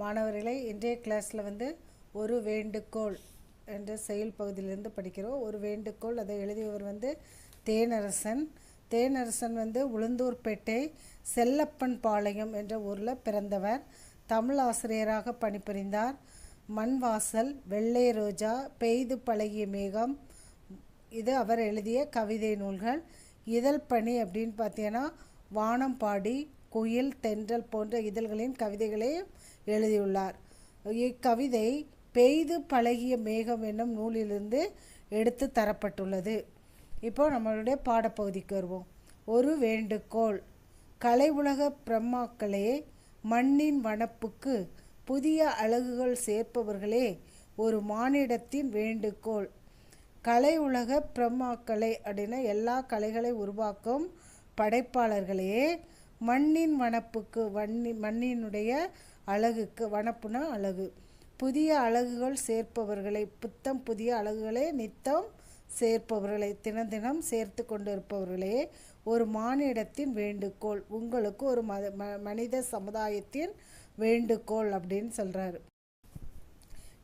மாணவர்களை இன்றைய கிளாஸில் வந்து ஒரு வேண்டுகோள் என்ற செயல் பகுதியிலிருந்து படிக்கிறோம். ஒரு வேண்டுகோள் அதை எழுதியவர் வந்து தேனரசன். தேனரசன் வந்து உளுந்தூர்பேட்டை செல்லப்பன் பாளையம் என்ற ஊரில் பிறந்தவர். தமிழ் ஆசிரியராக பணிபுரிந்தார். மண்வாசல் வெள்ளை ரோஜா பெய்து பழகிய மேகம் இது அவர் எழுதிய கவிதை நூல்கள். இதழ் பணி அப்படின்னு பார்த்தீங்கன்னா வானம்பாடி குயில் தென்றல் போன்ற இதழ்களின் கவிதைகளையும் எழுதியுள்ளார். இக்கவிதை பெய்து பழகிய மேகம் என்னும் நூலிலிருந்து எடுத்து தரப்பட்டுள்ளது. இப்போ நம்மளுடைய பாடப்பகுதிக்கு வருவோம். ஒரு வேண்டுகோள். கலை உலக பிரம்மாக்களே மண்ணின் வனப்புக்கு புதிய அழகுகள் சேர்ப்பவர்களே ஒரு மானிடத்தின் வேண்டுகோள். கலை உலக பிரம்மாக்களை அப்படின்னா எல்லா கலைகளை உருவாக்கும் படைப்பாளர்களே மண்ணின் வனப்புக்கு வன்னி மண்ணினுடைய அழகுக்கு வனப்புனா அழகு. புதிய அழகுகள் சேர்ப்பவர்களை புத்தம் புதிய அழகுகளை நித்தம் சேர்ப்பவர்களை தினம் தினம் சேர்த்து கொண்டு இருப்பவர்களே ஒரு மானிடத்தின் வேண்டுகோள் உங்களுக்கு ஒரு மத ம- மனித சமுதாயத்தின் வேண்டுகோள் அப்படின்னு சொல்கிறாரு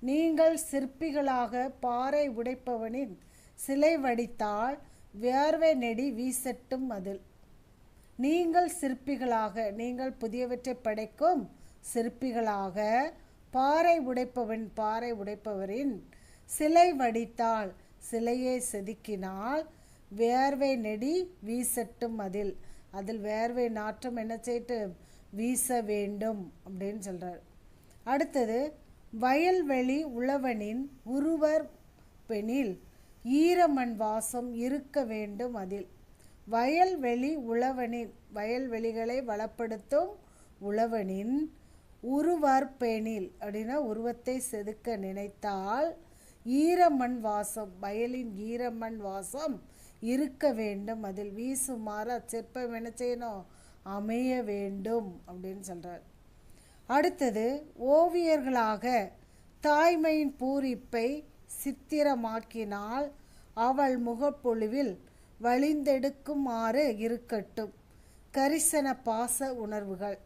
நீங்கள் சிற்பிகளாக பாறை உடைப்பவனின் சிலை வடித்தால் வேர்வை நெடி வீசட்டும் அதில். நீங்கள் சிற்பிகளாக நீங்கள் புதியவற்றை படைக்கும் சிற்பிகளாக பாறை உடைப்பவன் பாறை உடைப்பவரின் சிலை வடித்தால் சிலையை செதுக்கினால் வேர்வை நெடி வீசட்டும் அதில். அதில் வேர்வை நாற்றம் என்ன செய்யட்டும் வீச வேண்டும் அப்படின்னு சொல்கிறார் அடுத்தது வயல்வெளி உழவனின் உருவர் பெணில் ஈரமண் வாசம் இருக்க வேண்டும் அதில். வயல்வெளி உழவனின் வயல்வெளிகளை வளப்படுத்தும் உழவனின் உருவார்பேனில் அப்படின்னா உருவத்தை செதுக்க நினைத்தால் ஈரமண் வாசம் வயலின் ஈரமண் வாசம் இருக்க வேண்டும். அதில் வீசுமாறு அச்சிற்பம் என்ன செய்யணும்? அமைய வேண்டும் அப்படின்னு சொல்கிறார் அடுத்தது ஓவியர்களாக தாய்மையின் பூரிப்பை சித்திரமாக்கினால் அவள் முகப்பொழிவில் வழிந்தெடுக்குமாறு இருக்கட்டும். கரிசன பாச உணர்வுகள்.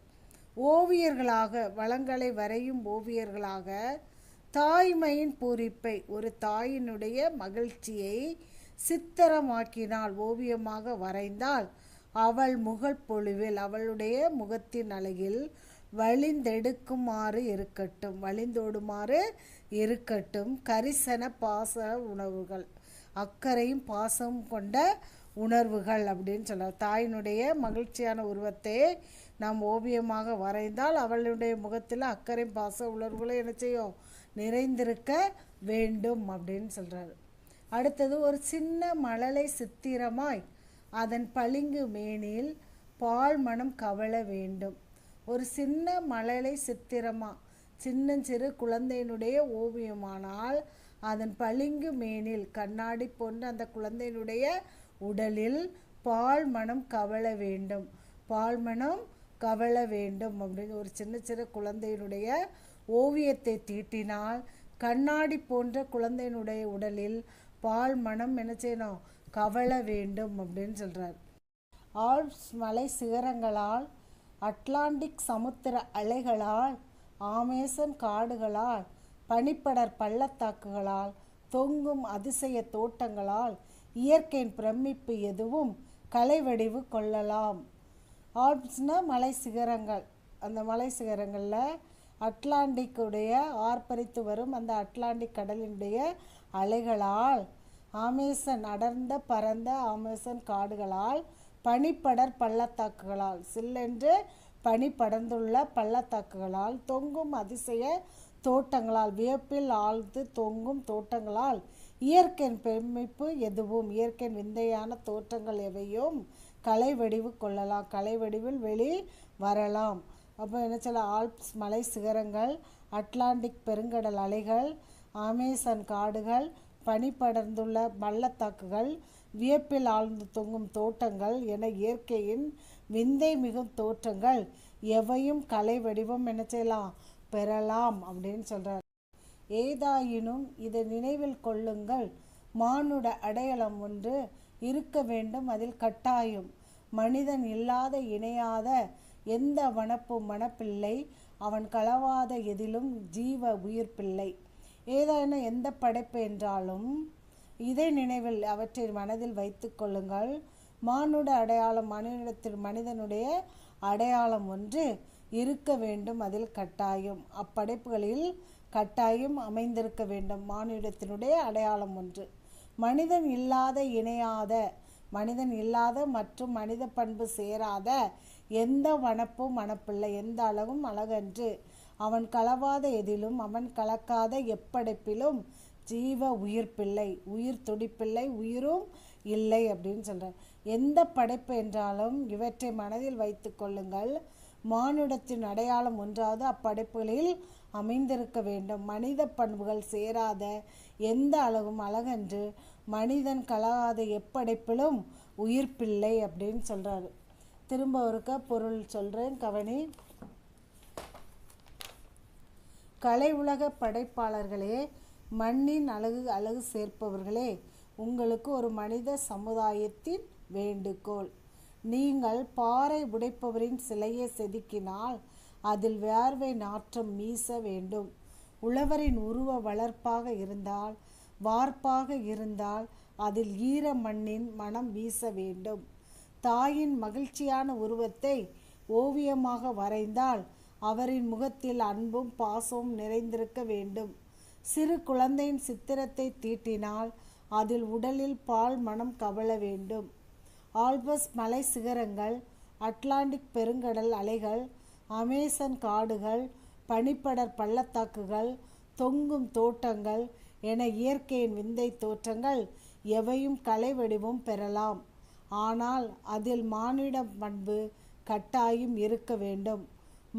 ஓவியர்களாக வளங்களை வரையும் ஓவியர்களாக தாய்மையின் பூரிப்பை ஒரு தாயினுடைய மகிழ்ச்சியை சித்திரமாக்கினால் ஓவியமாக வரைந்தால் அவள் முகப்பொழிவில் அவளுடைய முகத்தின் அழகில் வழிந்தெடுக்குமாறு இருக்கட்டும். வழிந்தோடுமாறு இருக்கட்டும். கரிசன பாச உணவுகள் அக்கறையும் பாசமும் கொண்ட உணர்வுகள் அப்படின்னு சொல்கிறார் தாயினுடைய மகிழ்ச்சியான உருவத்தை நாம் ஓவியமாக வரைந்தால் அவளுடைய முகத்தில் அக்கறை பாச உணர்வுகளை என்ன செய்யும்? நிறைந்திருக்க வேண்டும் அப்படின்னு சொல்கிறாரு அடுத்தது ஒரு சின்ன மழலை சித்திரமாய் அதன் பளிங்கு மேனில் பால் மனம் கவள வேண்டும். ஒரு சின்ன மழலை சித்திரமா சின்னஞ்சிறு குழந்தையினுடைய ஓவியமானால் அதன் பளிங்கு மேனில் கண்ணாடி போன்ற அந்த குழந்தையினுடைய உடலில் பால் மனம் கவள வேண்டும். பால் மனம் கவழ வேண்டும் அப்படின்னு ஒரு சின்ன சின்ன குழந்தையினுடைய ஓவியத்தை தீட்டினால் கண்ணாடி போன்ற குழந்தையினுடைய உடலில் பால் மனம் என்ன செய்யணும்? கவள வேண்டும் அப்படின்னு சொல்கிறார் ஆல்ப்ஸ் மலை சிகரங்களால் அட்லாண்டிக் சமுத்திர அலைகளால் ஆமேசன் காடுகளால் பனிப்படர் பள்ளத்தாக்குகளால் தொங்கும் அதிசய தோட்டங்களால் இயற்கையின் பிரமிப்பு எதுவும் கலைவடிவு கொள்ளலாம். ஆல்ப்ஸ்னா மலை சிகரங்கள். அந்த மலை சிகரங்களில் அட்லாண்டிக்குடைய ஆர்ப்பரித்து வரும் அந்த அட்லாண்டிக் கடலினுடைய அலைகளால் ஆமேசன் அடர்ந்த பரந்த ஆமேசன் காடுகளால் பனிப்படர் பள்ளத்தாக்குகளால் சில்லென்று பனி படர்ந்துள்ள பள்ளத்தாக்குகளால் தொங்கும் அதிசய தோட்டங்களால் வியப்பில் ஆழ்ந்து தொங்கும் தோட்டங்களால் இயற்கையின் பெருமிப்பு எதுவும்? இயற்கையின் விந்தையான தோற்றங்கள் எவையும்? கலை வடிவு கொள்ளலாம். கலை வடிவில் வெளி வரலாம். அப்போ என்ன சொல்ல? ஆல்ப்ஸ் மலை சிகரங்கள் அட்லாண்டிக் பெருங்கடல் அலைகள் அமேசான் காடுகள் பனி படர்ந்துள்ள பள்ளத்தாக்குகள் வியப்பில் ஆழ்ந்து தொங்கும் தோட்டங்கள் என இயற்கையின் விந்தை மிகும் தோற்றங்கள் எவையும்? கலை வடிவம் என்ன செய்யலாம்? பெறலாம் அப்படின்னு சொல்கிறார் ஏதாயினும் இதை நினைவில் கொள்ளுங்கள். மானுட அடையாளம் ஒன்று இருக்க வேண்டும் அதில் கட்டாயம். மனிதன் இல்லாத இணையாத எந்த வனப்பு மனப்பிள்ளை அவன் களவாத எதிலும் ஜீவ உயிர்ப்பில்லை ஏதான எந்த படைப்பு என்றாலும் இதை நினைவில் அவற்றை மனதில் வைத்து கொள்ளுங்கள். மானுட அடையாளம் மனிதத்தில் மனிதனுடைய அடையாளம் ஒன்று இருக்க வேண்டும் அதில் கட்டாயம். அப்படைப்புகளில் கட்டாயம் அமைந்திருக்க வேண்டும். மானிடத்தினுடைய அடையாளம் ஒன்று. மனிதன் இல்லாத இணையாத மனிதன் இல்லாத மற்றும் மனித பண்பு சேராத எந்த வனப்பும் மனப்பில்லை எந்த அளவும் அழகன்று. அவன் களவாத எதிலும் அவன் கலக்காத எப்படைப்பிலும் ஜீவ உயிர்ப்பில்லை உயிர் துடிப்பில்லை உயிரும் இல்லை அப்படின்னு சொல்கிறார் எந்த படைப்பு என்றாலும் இவற்றை மனதில் வைத்து கொள்ளுங்கள். மானுடத்தின் அடையாளம் ஒன்றாவது அப்படைப்புகளில் அமைந்திருக்க வேண்டும். மனித பண்புகள் சேராத எந்த அழகும் அழகன்று மனிதன் கலகாத எப்படைப்பிலும் உயிர்ப்பில்லை அப்படின்னு சொல்கிறாரு திரும்ப ஒருக்க பொருள் சொல்கிறேன் கவனி. கலை உலக படைப்பாளர்களே மண்ணின் அழகு அழகு சேர்ப்பவர்களே உங்களுக்கு ஒரு மனித சமுதாயத்தின் வேண்டுகோள். நீங்கள் பாறை உடைப்பவரின் சிலையை செதுக்கினால் அதில் வேர்வை நாற்றம் மீச வேண்டும். உழவரின் உருவ வளர்ப்பாக இருந்தால் வார்ப்பாக இருந்தால் அதில் ஈர மண்ணின் மனம் வீச வேண்டும். தாயின் மகிழ்ச்சியான உருவத்தை ஓவியமாக வரைந்தால் அவரின் முகத்தில் அன்பும் பாசமும் நிறைந்திருக்க வேண்டும். சிறு குழந்தையின் சித்திரத்தை தீட்டினால் அதில் உடலில் பால் மனம் கவல வேண்டும். ஆல்பஸ் மலை சிகரங்கள் அட்லாண்டிக் பெருங்கடல் அலைகள் அமேசன் காடுகள் பனிப்படர் பள்ளத்தாக்குகள் தொங்கும் தோட்டங்கள் என இயற்கையின் விந்தை தோற்றங்கள் எவையும் கலை வடிவம் பெறலாம். ஆனால் அதில் மானிட பண்பு கட்டாயம் இருக்க வேண்டும்.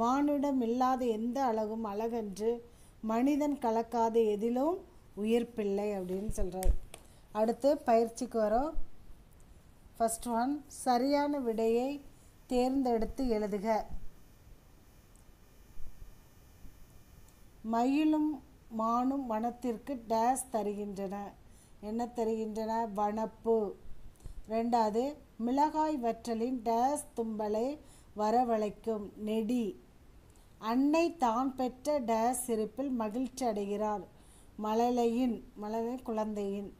மானுடம் இல்லாத எந்த அழகும் அழகன்று மனிதன் கலக்காத எதிலும் உயிர்ப்பில்லை அப்படின்னு சொல்கிறார் அடுத்து பயிற்சிக்கு வரோம். ஃபஸ்ட் ஒன் சரியான விடையை தேர்ந்தெடுத்து எழுதுக. மயிலும் மானும் வனத்திற்கு டேஸ் தருகின்றன. என்ன தருகின்றன? வனப்பு. ரெண்டாவது மிளகாய் வற்றலின் டேஸ் தும்பலை வரவழைக்கும் நெடி. அன்னை தான் பெற்ற டேஸ் இருப்பில் மகிழ்ச்சி அடைகிறார் மழலையின் மழலை குழந்தையின்.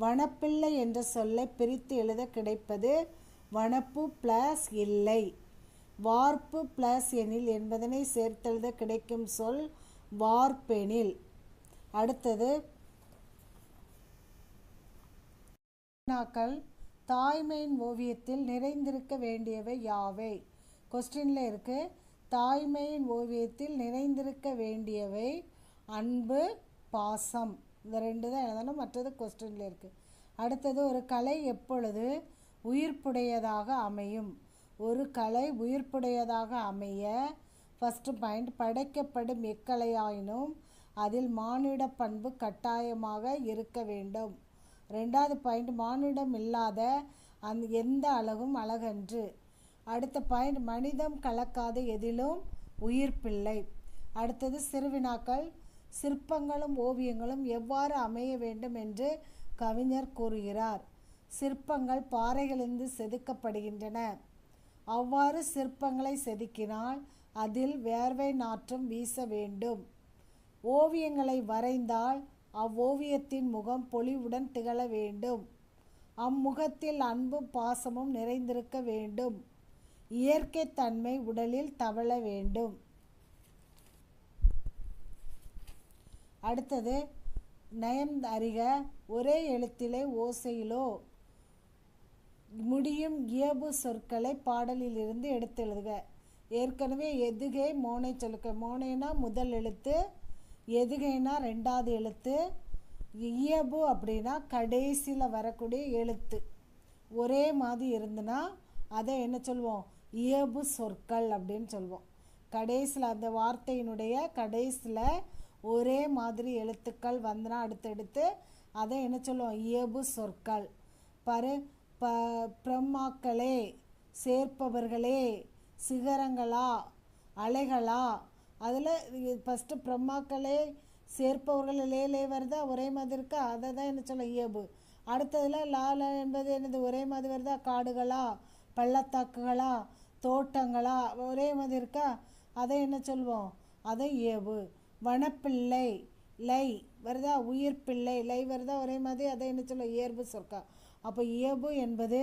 வனப்பிள்ளை என்ற சொல்லை பிரித்து எழுத கிடைப்பது வனப்பு பிளஸ் இல்லை. வார்ப்பு பிளஸ் எனில் என்பதனை சேர்த்தெழுத கிடைக்கும் சொல் வார்ப்பெனில். அடுத்தது தாய்மையின் ஓவியத்தில் நிறைந்திருக்க வேண்டியவை யாவை? கொஸ்டினில் இருக்கு தாய்மையின் ஓவியத்தில் நிறைந்திருக்க வேண்டியவை அன்பு பாசம். இந்த ரெண்டு தான் எழுதணும் மற்றது கொஸ்டினில் இருக்குது அடுத்தது ஒரு கலை எப்பொழுது உயிர்ப்புடையதாக அமையும்? ஒரு கலை உயிர்ப்புடையதாக அமைய ஃபஸ்ட்டு பாயிண்ட் படைக்கப்படும் எக்கலையாயினும் அதில் மானிட பண்பு கட்டாயமாக இருக்க வேண்டும். ரெண்டாவது பாயிண்ட் மானிடம் இல்லாத அந் எந்த அழகும் அழகன்று? அடுத்த பாயிண்ட் மனிதம் கலக்காத எதிலும் உயிர்ப்பில்லை. அடுத்தது சிறுவினாக்கள் சிற்பங்களும் ஓவியங்களும் எவ்வாறு அமைய வேண்டும் என்று கவிஞர் கூறுகிறார். சிற்பங்கள் பாறைகளிலிருந்து செதுக்கப்படுகின்றன. அவ்வாறு சிற்பங்களை செதுக்கினால் அதில் வேர்வை நாற்றம் வீச வேண்டும். ஓவியங்களை வரைந்தால் அவ்வோவியத்தின் முகம் பொலிவுடன் திகழ வேண்டும். அம்முகத்தில் அன்பும் பாசமும் நிறைந்திருக்க வேண்டும். இயற்கை தன்மை உடலில் தவழ வேண்டும். அடுத்தது நயம் அறிக ஒரே எழுத்திலே ஓசையிலோ. முடியும் இயல்பு சொற்களை பாடலிலிருந்து எடுத்து எழுதுக ஏற்கனவே எதுகை மோனை சொல்லுக்க மோனைனா முதல் எழுத்து எதுகைனா ரெண்டாவது எழுத்து. இயபு அப்படின்னா கடைசியில் வரக்கூடிய எழுத்து. ஒரே மாதிரி இருந்துன்னா அதை என்ன சொல்லுவோம் இயல்பு சொற்கள் அப்படின்னு சொல்லுவோம் கடைசியில் அந்த வார்த்தையினுடைய கடைசியில் ஒரே மாதிரி எழுத்துக்கள் வந்தனா அடுத்தடுத்து அதை என்ன சொல்லுவோம்? இயல்பு சொற்கள். பரு ப பிரம்மாக்களே சேர்ப்பவர்களே சிகரங்களா அலைகளா? அதில் ஃபஸ்ட்டு பிரம்மாக்களே சேர்ப்பவர்கள் லேலே வருதா? ஒரே மாதிரி இருக்கா? அதை தான் என்ன சொல்ல இயல்பு. அடுத்ததில் லால என்பது என்னது? ஒரே மாதிரி வருதா? காடுகளா பள்ளத்தாக்குகளா தோட்டங்களா? ஒரே மாதிரி இருக்கா? அதை என்ன சொல்லுவோம்? அதை இயல்பு. வனப்பிள்ளை லை வருதா? உயிர் பிள்ளை லை வருதா? ஒரே மாதிரி அதை என்ன சொல்ல இயல்பு சொற்கள். அப்போ இயல்பு என்பது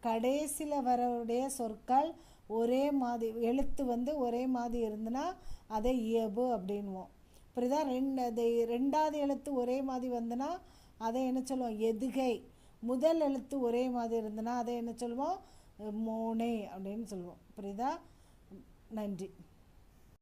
கடைசியில் வரவுடைய சொற்கள் ஒரே மாதிரி எழுத்து வந்து ஒரே மாதிரி இருந்துன்னா அதை இயல்பு அப்படின்வோம். புரியுதா? ரெண்டு அது ரெண்டாவது எழுத்து ஒரே மாதிரி வந்துன்னா அதை என்ன சொல்லுவோம்? எதுகை. முதல் எழுத்து ஒரே மாதிரி இருந்துன்னா அதை என்ன சொல்லுவோம்? மோனே அப்படின்னு சொல்லுவோம். புரியுதா? நன்றி.